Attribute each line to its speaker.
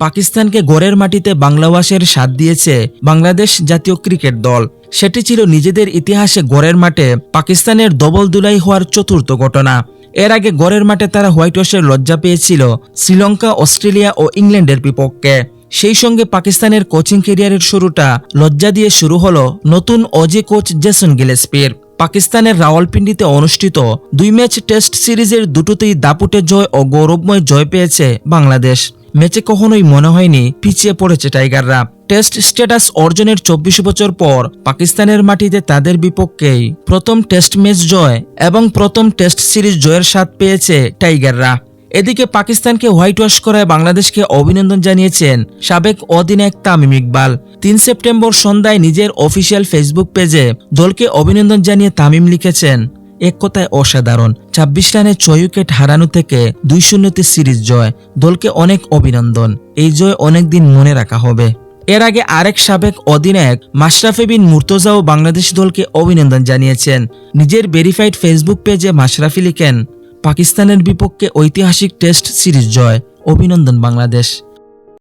Speaker 1: পাকিস্তানকে গড়ের মাটিতে বাংলাভাষের স্বাদ দিয়েছে বাংলাদেশ জাতীয় ক্রিকেট দল। সেটি ছিল নিজেদের ইতিহাসে গড়ের মাঠে পাকিস্তানের দবল দুলাই হওয়ার চতুর্থ ঘটনা। এর আগে গড়ের মাঠে তারা হোয়াইট ওয়াশের লজ্জা পেয়েছিল শ্রীলঙ্কা, অস্ট্রেলিয়া ও ইংল্যান্ডের বিপক্ষে। সেই সঙ্গে পাকিস্তানের কোচিং ক্যারিয়ারের শুরুটা লজ্জা দিয়ে শুরু হলো নতুন অজি কোচ জেসন গিলেসপির। পাকিস্তানের রাওয়ালপিন্ডিতে অনুষ্ঠিত দুই ম্যাচ টেস্ট সিরিজের দুটোতেই দাপুটে জয় ও গৌরবময় জয় পেয়েছে বাংলাদেশ। ম্যাচে কখনোই মনে হয়নি পিছিয়ে পড়েছে টাইগাররা। টেস্ট স্ট্যাটাস অর্জনের চব্বিশ বছর পর পাকিস্তানের মাটিতে তাদের বিপক্ষেই প্রথম টেস্ট ম্যাচ জয় এবং প্রথম টেস্ট সিরিজ জয়ের স্বাদ পেয়েছে টাইগাররা। এদিকে পাকিস্তানকে হোয়াইট ওয়াশ করায় বাংলাদেশকে অভিনন্দন জানিয়েছেন সাবেক অধিনায়ক তামিম ইকবাল। তিন সেপ্টেম্বর সন্ধ্যায় নিজের অফিসিয়াল ফেসবুক পেজে দলকে অভিনন্দন জানিয়ে তামিম লিখেছেন এক কথায় অসাধারণ। ছাব্বিশ রানে ছয় উইকেট হারানো থেকে দুই শূন্যতে সিরিজ জয়। দলকে অনেক অভিনন্দন। এই জয় অনেকদিন মনে রাখা হবে। এর আগে আরেক সাবেক অধিনায়ক মাশরাফি বিন মুর্তজাও বাংলাদেশ দলকে অভিনন্দন জানিয়েছেন। নিজের ভেরিফাইড ফেসবুক পেজে মাশরাফি লিখেন, পাকিস্তানের বিপক্ষে ঐতিহাসিক টেস্ট সিরিজ জয়। অভিনন্দন বাংলাদেশ।